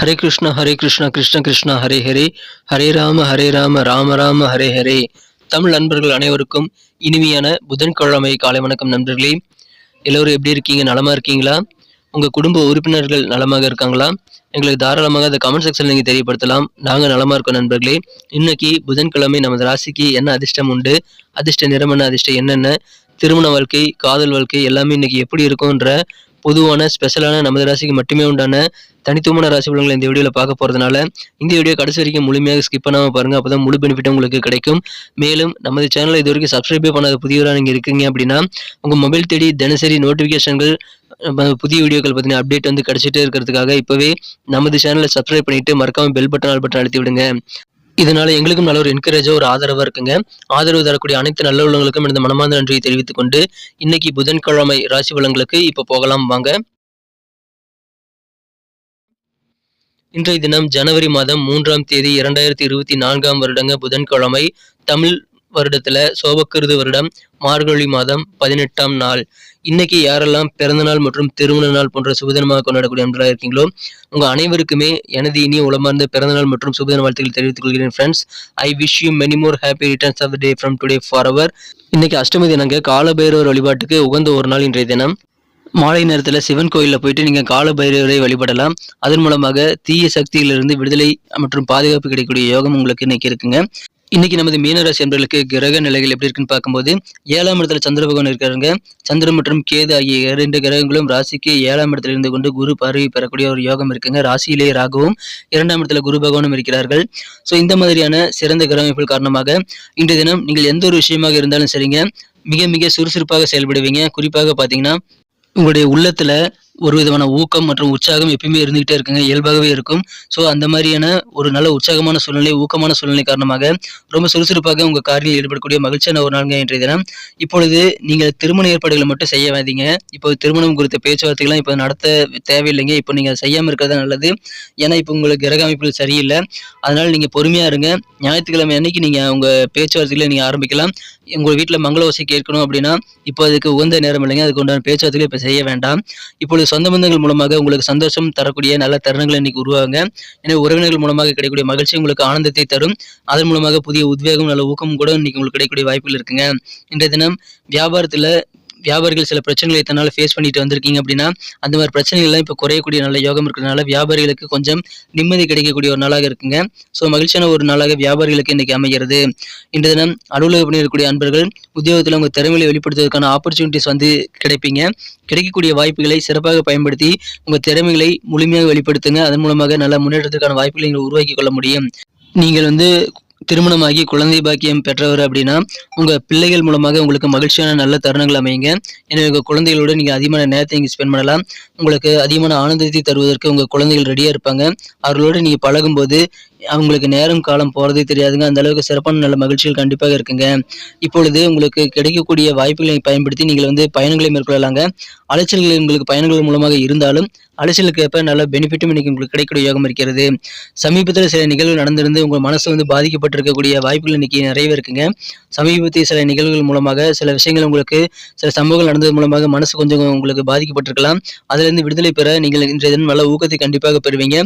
ஹரே கிருஷ்ண ஹரே கிருஷ்ணா கிருஷ்ண கிருஷ்ண ஹரே ஹரே. ஹரே ராம ஹரே ராம ராம ராம ஹரே ஹரே. தமிழ் நண்பர்கள் அனைவருக்கும் இனிமையான புதன்கிழமை காலை வணக்கம் நண்பர்களே. எல்லோரும் எப்படி இருக்கீங்க? நலமாக இருக்கீங்களா? உங்கள் குடும்ப உறுப்பினர்கள் நலமாக இருக்காங்களா? எங்களுக்கு தாராளமாக அந்த கமெண்ட் செக்ஷன் நீங்கள் தெரியப்படுத்தலாம். நாங்கள் நலமாக இருக்கோம் நண்பர்களே. இன்னைக்கு புதன்கிழமை நமது ராசிக்கு என்ன அதிர்ஷ்டம் உண்டு? அதிர்ஷ்ட நிறம் என்ன அதிர்ஷ்டம் என்னென்ன? திருமண வாழ்க்கை காதல் வாழ்க்கை எல்லாமே இன்னைக்கு எப்படி இருக்கும்ன்ற பொதுவான ஸ்பெஷலான நமது ராசிக்கு மட்டுமே உண்டான தனித்துவமான ராசி பலன்களை இந்த வீடியோவில் பார்க்க போகிறதுனால இந்த வீடியோ கடைசி வரைக்கும் முழுமையாக ஸ்கிப் பண்ணாமல் பாருங்கள் அப்போ தான் முழு பெனிஃபிட் உங்களுக்கு கிடைக்கும். மேலும் நமது சேனலை இது வரைக்கும் சப்ஸ்கிரைபே பண்ணாத புதியவராக நீங்கள் இருக்கீங்க அப்படின்னா உங்கள் மொபைல் தேடி தினசரி நோட்டிஃபிகேஷன்கள் புதிய வீடியோக்கள் பார்த்தீங்கன்னா அப்டேட் வந்து கிடச்சிட்டே இருக்கிறதுக்காக இப்போவே நமது சேனலை சப்ஸ்கிரைப் பண்ணிவிட்டு மறக்காமல் பெல் பட்டன் ஆல் பட்டன் அழுத்தி விடுங்க. எங்களுக்கும் நல்ல ஒரு என்கரேஜாக ஒரு ஆதரவாக இருக்குங்க. ஆதரவு தரக்கூடிய அனைத்து நல்ல உள்ளவங்களுக்கும் இந்த மனமார்ந்த நன்றியை தெரிவித்துக் கொண்டு இன்னைக்கு புதன்கிழமை ராசி பலன்களுக்கு இப்போ போகலாம் வாங்க. இன்றைய தினம் ஜனவரி மாதம் மூன்றாம் தேதி இரண்டாயிரத்தி இருபத்தி நான்காம் வருடங்க புதன்கிழமை தமிழ் வருடத்துல சோபக்கிருது வருடம் மார்கழி மாதம் பதினெட்டாம் நாள். இன்னைக்கு யாரெல்லாம் பிறந்தநாள் மற்றும் திருமண நாள் போன்ற சுபதினமாக கொண்டாடக்கூடிய நண்பர்களாக இருக்கீங்களோ உங்க அனைவருக்குமே எனது இனிய உளமார்ந்த பிறந்த நாள் மற்றும் சுபதின வாழ்த்துக்கள் தெரிவித்துக் கொள்கிறேன் friends I wish you many more happy returns of day from today for our இன்னைக்கு அஷ்டமி தினங்க காலபைரவர் வழிபாட்டுக்கு உகந்த ஒரு நாள் இன்றைய தினம். மாலை நேரத்தில் சிவன் கோயிலில் போயிட்டு நீங்கள் கால பைரவரை வழிபடலாம். அதன் மூலமாக தீய சக்தியிலிருந்து விடுதலை மற்றும் பாதுகாப்பு கிடைக்கக்கூடிய யோகம் உங்களுக்கு இன்னைக்கு இருக்குங்க. இன்னைக்கு நமது மீனராசி என்பர்களுக்கு கிரக நிலைகள் எப்படி இருக்குன்னு பார்க்கும்போது ஏழாம் இடத்துல சந்திர பகவான் இருக்காருங்க. சந்திரன் மற்றும் கேது ஆகிய இரண்டு கிரகங்களும் ராசிக்கு ஏழாம் இடத்துல இருந்து கொண்டு குரு பார்வை பெறக்கூடிய ஒரு யோகம் இருக்குங்க. ராசியிலேயே ராகவும் இரண்டாம் இடத்துல குரு பகவானும் இருக்கிறார்கள். ஸோ இந்த மாதிரியான சிறந்த கிரக காரணமாக இன்றைய தினம் நீங்கள் எந்த ஒரு விஷயமாக இருந்தாலும் சரிங்க. மிக மிக சுறுசுறுப்பாக செயல்படுவீங்க. குறிப்பாக பார்த்தீங்கன்னா உங்களுடைய உள்ளத்தில் ஒரு விதமான ஊக்கம் மற்றும் உற்சாகம் எப்பயுமே இருந்துகிட்டே இருக்குங்க இயல்பாகவே இருக்கும். ஸோ அந்த மாதிரியான ஒரு நல்ல உற்சாகமான சூழ்நிலை ஊக்கமான சூழ்நிலை காரணமாக ரொம்ப சுறுசுறுப்பாக உங்கள் காரில் ஈடுபடக்கூடிய மகிழ்ச்சியான ஒரு நாள்ங்க இன்றைய தினம். இப்பொழுது நீங்கள் திருமண ஏற்பாடுகளை மட்டும் செய்ய வேண்டிங்க இப்போ திருமணம் குறித்த பேச்சுவார்த்தைகள்லாம் இப்போ நடத்த தேவையில்லைங்க. இப்போ நீங்கள் செய்யாமல் இருக்கிறது நல்லது. ஏன்னா இப்போ உங்களுக்கு கிரக அமைப்புகள் சரியில்லை. அதனால் நீங்கள் பொறுமையாக இருங்க. ஞாயிற்றுக்கிழமை அன்னைக்கு நீங்கள் உங்கள் பேச்சுவார்த்தைகளை நீங்கள் ஆரம்பிக்கலாம். உங்கள் வீட்டில் மங்கள ஓசை கேட்கணும் அப்படின்னா இப்போ அதுக்கு உகந்த நேரம் இல்லைங்க. அதுக்கு உண்டான பேச்சுவார்த்தைகளை இப்போ செய்ய வேண்டாம். இப்பொழுது சொந்த பந்தங்கள் மூலமாக உங்களுக்கு சந்தோஷம் தரக்கூடிய நல்ல தருணங்கள் இன்னைக்கு உருவாங்க. எனவே உறவினர்கள் மூலமாக கிடைக்கக்கூடிய மகிழ்ச்சி உங்களுக்கு ஆனந்தத்தை தரும். அதன் மூலமாக புதிய உத்வேகம் நல்ல ஊக்கம் கூட இன்னைக்கு உங்களுக்கு கிடைக்கக்கூடிய வாய்ப்புகள் இருக்குங்க. இன்றைய தினம் வியாபாரத்தில் வியாபாரிகள் சில பிரச்சனைகளை தன்னால் ஃபேஸ் பண்ணிட்டு வந்திருக்கீங்க அப்படின்னா அந்த மாதிரி பிரச்சனைகள்லாம் இப்போ குறையக்கூடிய நல்ல யோகம் இருக்கிறதுனால வியாபாரிகளுக்கு கொஞ்சம் நிம்மதி கிடைக்கக்கூடிய ஒரு நாளாக இருக்குங்க. ஸோ மகிழ்ச்சியான ஒரு நாளாக வியாபாரிகளுக்கு இன்னைக்கு அமைகிறது. இன்றைய தினம் அலுவலக பணியிருக்கக்கூடிய அன்பர்கள் உத்தியோகத்தில் உங்கள் திறமையை வெளிப்படுத்துவதற்கான ஆப்பர்ச்சுனிட்டிஸ் வந்து கிடைப்பீங்க. கிடைக்கக்கூடிய வாய்ப்புகளை சிறப்பாக பயன்படுத்தி உங்கள் திறமைகளை முழுமையாக வெளிப்படுத்துங்க. அதன் மூலமாக நல்ல முன்னேற்றத்திற்கான வாய்ப்புகளை நீங்கள் உருவாக்கி கொள்ள முடியும். நீங்கள் வந்து திருமணமாகி குழந்தை பாக்கியம் பெற்றவர் அப்படின்னா உங்க பிள்ளைகள் மூலமாக உங்களுக்கு மகிழ்ச்சியான நல்ல தருணங்கள் அமையுங்க. எனவே உங்க குழந்தைகளோட நீங்க அதிகமான நேரத்தை நீங்க ஸ்பெண்ட் பண்ணலாம். உங்களுக்கு அதிகமான ஆனந்தத்தை தருவதற்கு உங்க குழந்தைகள் ரெடியா இருப்பாங்க. அவர்களோட நீங்க பழகும்போது அவங்களுக்கு நேரம் காலம் போறதே தெரியாதுங்க. அந்த அளவுக்கு சிறப்பான நல்ல மகிழ்ச்சிகள் கண்டிப்பாக இருக்குங்க. இப்பொழுது உங்களுக்கு கிடைக்கக்கூடிய வாய்ப்புகளை பயன்படுத்தி நீங்கள் வந்து பயணங்களை மேற்கொள்ளலாங்க. அலைச்சல்கள் உங்களுக்கு பயணங்கள் மூலமாக இருந்தாலும் அலைச்சலுக்கு ஏற்ப நல்ல பெனிஃபிட்டும் இன்னைக்கு உங்களுக்கு கிடைக்கக்கூடிய யோகம் இருக்கிறது. சமீபத்தில் சில நிகழ்வுகள் நடந்திருந்து உங்கள் மனசு வந்து பாதிக்கப்பட்டிருக்கக்கூடிய வாய்ப்புகள் இன்னைக்கு நிறையவே இருக்குங்க. சமீபத்திய சில நிகழ்வுகள் மூலமாக சில விஷயங்கள் உங்களுக்கு சில சம்பவங்கள் நடந்தது மூலமாக மனசு கொஞ்சம் உங்களுக்கு பாதிக்கப்பட்டிருக்கலாம். அதிலிருந்து விடுதலை பெற நீங்கள் இன்றைய தினம் நல்ல ஊக்கத்தை கண்டிப்பாக பெறுவீங்க.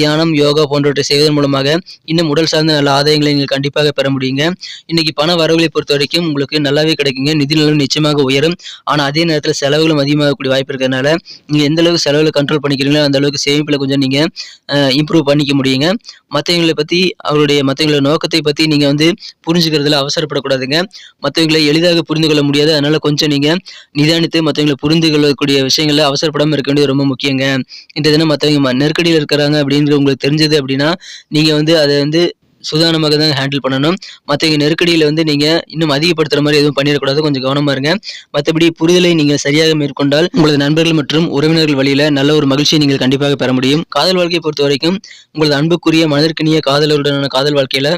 தியானம் யோகா போன்றவற்றை செய்வதன் மூலமாக இன்னும் உடல் சார்ந்த நல்ல ஆதாயங்களை நீங்கள் கண்டிப்பாக பெற முடியுங்க. இன்னைக்கு பண வரவுகளை பொறுத்த வரைக்கும் உங்களுக்கு நல்லாவே கிடைக்குங்க. நிதி நிலைமை நிச்சயமாக உயரும். ஆனால் அதே நேரத்தில் செலவுகளும் அதிகமாகக்கூடிய வாய்ப்பு இருக்கிறதுனால நீங்கள் எந்த அளவுக்கு செலவுகளை கண்ட்ரோல் பண்ணிக்கிறீங்களோ அந்த அளவுக்கு சேமிப்பில் கொஞ்சம் நீங்கள் இம்ப்ரூவ் பண்ணிக்க முடியுங்க. மற்றவங்களை பற்றி அவருடைய மற்றவங்களோட நோக்கத்தை பற்றி நீங்கள் வந்து புரிஞ்சுக்கிறதுல அவசரப்படக்கூடாதுங்க. மற்றவங்களை எளிதாக புரிந்து கொள்ள முடியாது. அதனால கொஞ்சம் நீங்கள் நிதானித்து மற்றவங்களை புரிந்து கொள்ளக்கூடிய விஷயங்களில் அவசரப்படாமல் இருக்க வேண்டியது ரொம்ப முக்கியங்க. இந்த தினம் மற்றவங்க ம- நெருக்கடியில் இருக்கிறாங்க அப்படின்னு உங்களுக்கு தெரிஞ்சது அப்படின்னா நீங்கள் வந்து அதை வந்து சுதாரணமாக தான் ஹேண்டில் பண்ணணும். மற்றவங்க நெருக்கடியில் வந்து நீங்கள் இன்னும் அதிகப்படுத்துகிற மாதிரி எதுவும் பண்ணிடக்கூடாது. கொஞ்சம் கவனமாக இருங்க. மற்றபடி புரிதலை நீங்கள் சரியாக மேற்கொண்டால் உங்களது நண்பர்கள் மற்றும் உறவினர்கள் வழியில் நல்ல ஒரு மகிழ்ச்சியை நீங்கள் கண்டிப்பாக பெற முடியும். காதல் வாழ்க்கையை பொறுத்த வரைக்கும் உங்களது அன்புக்குரிய மனதிற்கினிய காதலருடனான காதல் வாழ்க்கையில்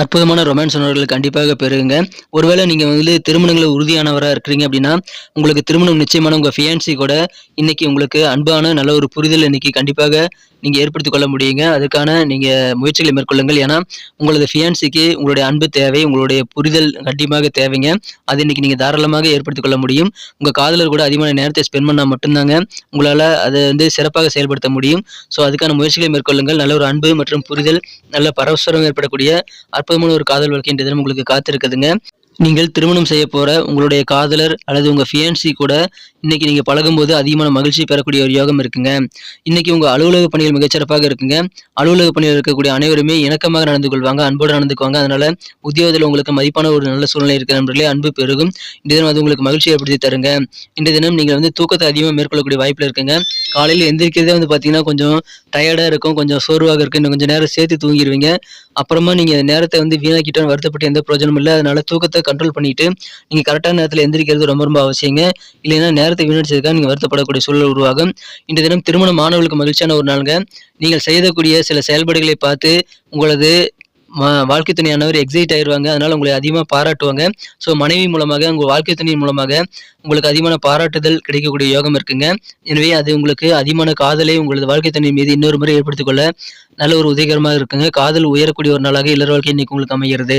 அற்புதமான ரொமான்ஸ் உணர்வுகள் கண்டிப்பாக பெறுங்க ஒருவேளை நீங்கள் வந்து திருமணங்களில் உறுதியானவராக இருக்கிறீங்க அப்படின்னா உங்களுக்கு திருமணம் நிச்சயமான உங்கள் ஃபியான்சி கூட இன்னைக்கு உங்களுக்கு அன்பான நல்ல ஒரு புரிதல் இன்னைக்கு கண்டிப்பாக நீங்கள் ஏற்படுத்திக் கொள்ள முடியுங்க. அதுக்கான நீங்கள் முயற்சிகளை மேற்கொள்ளுங்கள். ஏன்னா உங்களது ஃபியான்சிக்கு உங்களுடைய அன்பு தேவை உங்களுடைய புரிதல் கண்டிப்பாக தேவைங்க. அது இன்னைக்கு நீங்கள் தாராளமாக ஏற்படுத்திக் கொள்ள முடியும். உங்கள் காதலர் கூட அதிகமான நேரத்தை ஸ்பெண்ட் பண்ணால் மட்டும்தாங்க உங்களால் அதை வந்து சிறப்பாக செயல்படுத்த முடியும். ஸோ அதுக்கான முயற்சிகளை மேற்கொள்ளுங்கள். நல்ல ஒரு அன்பு மற்றும் புரிதல் நல்ல பரவசரம் ஏற்படக்கூடிய அற்புதமான ஒரு காதல் வாழ்க்கை என்ற தினம் உங்களுக்கு காத்திருக்குதுங்க. நீங்கள் திருமணம் செய்ய போற உங்களுடைய காதலர் அல்லது உங்க ஃபியான்சி கூட இன்னைக்கு நீங்க பழகும்போது அதிகமான மகிழ்ச்சி பெறக்கூடிய ஒரு யோகம் இருக்குங்க. இன்னைக்கு உங்க அலுவலக பணிகள் மிகச்சிறப்பாக இருக்குங்க. அலுவலக பணியில் இருக்கக்கூடிய அனைவருமே இணக்கமாக நடந்து கொள்வாங்க அன்போடு நடந்துக்குவாங்க அதனால உத்தியோகத்தில் உங்களுக்கு மதிப்பான ஒரு நல்ல சூழ்நிலை இருக்கிற நண்பர்களே அன்பு பெருகும். இந்த தினம் அது உங்களுக்கு மகிழ்ச்சி ஏற்படுத்தி தருங்க. இந்த தினம் நீங்கள் வந்து தூக்கத்தை அதிகமாக மேற்கொள்ளக்கூடிய வாய்ப்பில் இருக்குங்க. காலையில் எந்திரிக்கிறதே வந்து பார்த்தீங்கன்னா கொஞ்சம் டயர்டாக இருக்கும் கொஞ்சம் சோர்வாக இருக்கும். இன்னும் கொஞ்சம் நேரம் சேர்த்து தூங்கிடுவீங்க அப்புறமா நீங்கள் நேரத்தை வந்து வீணாக்கிட்டோன்னு வருத்தப்பட்டு எந்த பிரயோஜனமும் இல்லை. அதனால தூக்கத்தை கண்ட்ரோல் பண்ணிட்டு நீங்கள் கரெக்டான நேரத்தில் எந்திரிக்கிறது ரொம்ப ரொம்ப அவசியங்க. இல்லைன்னா நேரத்தை வீணடிச்சதுக்காக நீங்கள் வருத்தப்படக்கூடிய சூழல் உருவாகும். இந்த தினம் திருமண மாணவர்களுக்கு மகிழ்ச்சியான ஒரு நாளுங்க. நீங்கள் செய்யக்கூடிய சில செயல்பாடுகளை பார்த்து உங்களது வாழ்க்கை துணையானவர் எக்ஸைட் ஆயிடுவாங்க அதனால உங்களை அதிகமாக பாராட்டுவாங்க. ஸோ மனைவி மூலமாக உங்கள் வாழ்க்கை துணையின் மூலமாக உங்களுக்கு அதிகமான பாராட்டுதல் கிடைக்கக்கூடிய யோகம் இருக்குங்க. எனவே அது உங்களுக்கு அதிகமான காதலை உங்களது வாழ்க்கை துணை மீது இன்னொரு முறை ஏற்படுத்திக் கொள்ள நல்ல ஒரு உதவிகரமாக இருக்குங்க. காதல் உயரக்கூடிய ஒரு நாளாக இல்லற வாழ்க்கை இன்னைக்கு உங்களுக்கு அமைகிறது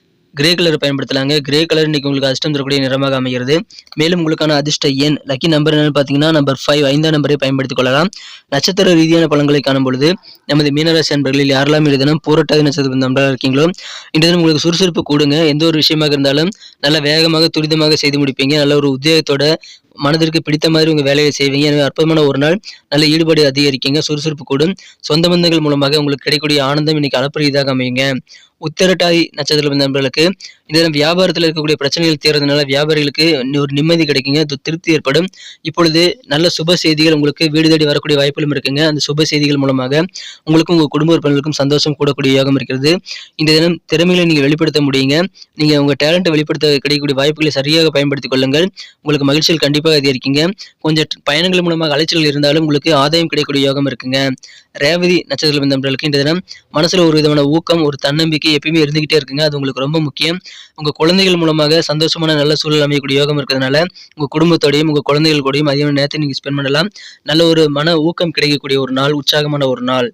கிரே கலர் பயன்படுத்தலாங்க. கிரே கலர் இன்றைக்கி உங்களுக்கு அதிர்ஷ்டம் தரக்கூடிய நிறமாக அமைகிறது. மேலும் உங்களுக்கான அதிர்ஷ்ட எண் லக்கி நம்பர் என்னன்னு பார்த்தீங்கன்னா நம்பர் ஃபைவ் ஐந்தாம் நம்பரை பயன்படுத்திக் கொள்ளலாம். நட்சத்திர ரீதியான பலன்களை காணும் பொழுது நமது மீனராசி அன்பர்களில் யாரெல்லாம் இந்த தினம் நட்சத்திரம் நம்பராக இருக்கீங்களோ? இந்த தினம் உங்களுக்கு சுறுசுறுப்பு கூடுங்க. எந்த ஒரு விஷயமாக இருந்தாலும் நல்ல வேகமாக துரிதமாக செய்து முடிப்பீங்க. நல்ல ஒரு உத்தியோகத்தோட மனதிற்கு பிடித்த மாதிரி உங்க வேலையை செய்வீங்க. எனவே அற்புதமான ஒரு நாள். நல்ல ஈடுபாடு அதிகரிக்குங்க. சுறுசுறுப்பு கூடும். சொந்த பந்தங்கள் மூலமாக உங்களுக்கு கிடைக்கக்கூடிய ஆனந்தம் இன்னைக்கு அளப்பரியதாக அமையுங்க. உத்தரட்டாய் நட்சத்திர நண்பர்களுக்கு இந்த தினம் வியாபாரத்தில் இருக்கக்கூடிய பிரச்சனைகள் தீர்றதுனால வியாபாரிகளுக்கு ஒரு நிம்மதி கிடைக்குங்க. திருப்தி ஏற்படும். இப்பொழுது நல்ல சுப செய்திகள் உங்களுக்கு வீடு தேடி வரக்கூடிய வாய்ப்புகளும் இருக்குங்க. அந்த சுப செய்திகள் மூலமாக உங்களுக்கும் உங்கள் குடும்ப உறுப்பினர்களுக்கும் சந்தோஷம் கூடக்கூடிய யோகம் இருக்கிறது. இந்த தினம் திறமைகளை நீங்கள் வெளிப்படுத்த முடியுங்க. நீங்கள் உங்கள் டேலண்ட்டை வெளிப்படுத்த கிடைக்கக்கூடிய வாய்ப்புகளை சரியாக பயன்படுத்திக் கொள்ளுங்கள். உங்களுக்கு மகிழ்ச்சியில் கண்டிப்பாக அதிகரிக்குங்க கொஞ்சம் பயணங்கள் மூலமாக அலைச்சல் இருந்தாலும் உங்களுக்கு ஆதாயம் கிடைக்கக்கூடிய யோகம் இருக்குங்க. ரேவதி நட்சத்திரம் நண்பர்களுக்கு இந்த தினம் மனசுல ஒரு விதமான ஊக்கம் ஒரு தன்னம்பிக்கை எப்பயுமே இருந்துகிட்டே இருக்குங்க. அது உங்களுக்கு ரொம்ப முக்கியம். உங்க குழந்தைகள் மூலமாக சந்தோஷமான நல்ல சூழல் அமையக்கூடிய யோகம் இருக்கிறதுனால உங்கள் குடும்பத்தோடையும் உங்க குழந்தைகள் கூடயும் அதிகமான நேரத்தை நீங்க ஸ்பெண்ட் பண்ணலாம். நல்ல ஒரு மன ஊக்கம் கிடைக்கக்கூடிய ஒரு நாள் உற்சாகமான ஒரு நாள்.